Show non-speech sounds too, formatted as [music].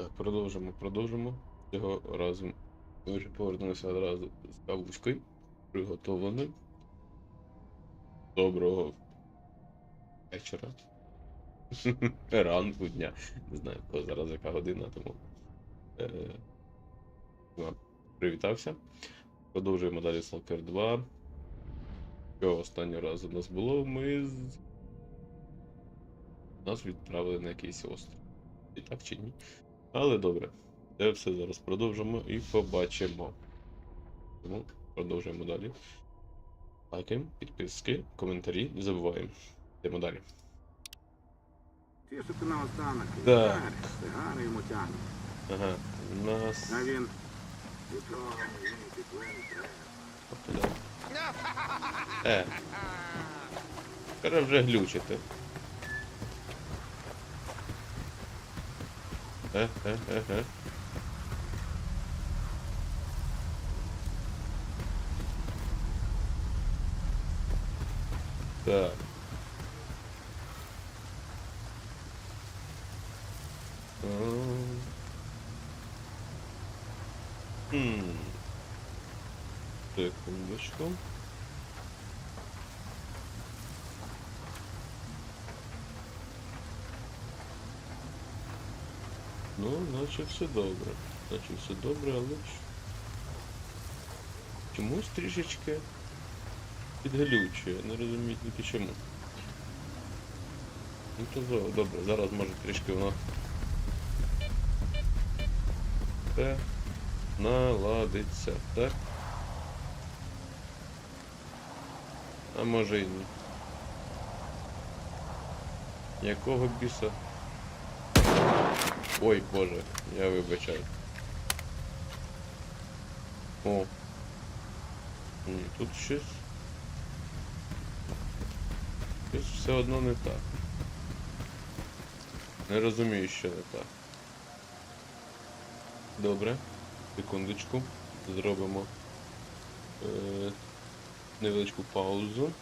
Так, продовжимо, продовжимо. Цього разу ми вже повернулися одразу з кавушкою. Приготовлений. Доброго вечора. [laughs] Ранку дня. Не знаю, коли зараз яка година, тому. Е, привітався. Продовжуємо далі Stalker 2. Що останнього разу у нас було, ми з... Нас відправили на якийсь острів. І так чи ні? Але добре. Це все зараз продовжимо і побачимо. Тому продовжуємо далі. Лайки, підписки, коментарі. Не забуваємо. Йдемо далі. Тішити наостанок. Так. Сигари, йому тягне. Ага, у нас. А він. Нічого, він. Е. Треба вже глючити. Е, е, е, е. Так. Хм. Секундочку. Ну, наче все добре. Наче все добре, але. Чомусь трішечки підглючує, не розумію тільки чому. Ну то добре, зараз може трішки воно. Все наладиться, так? А може і ні. Якого біса? Ой, боже, я вибачаю. О. Ні, тут щось. Щось все одно не так. Не розумію, що не так. Добре. Секундочку. Зробимо е, невеличку паузу.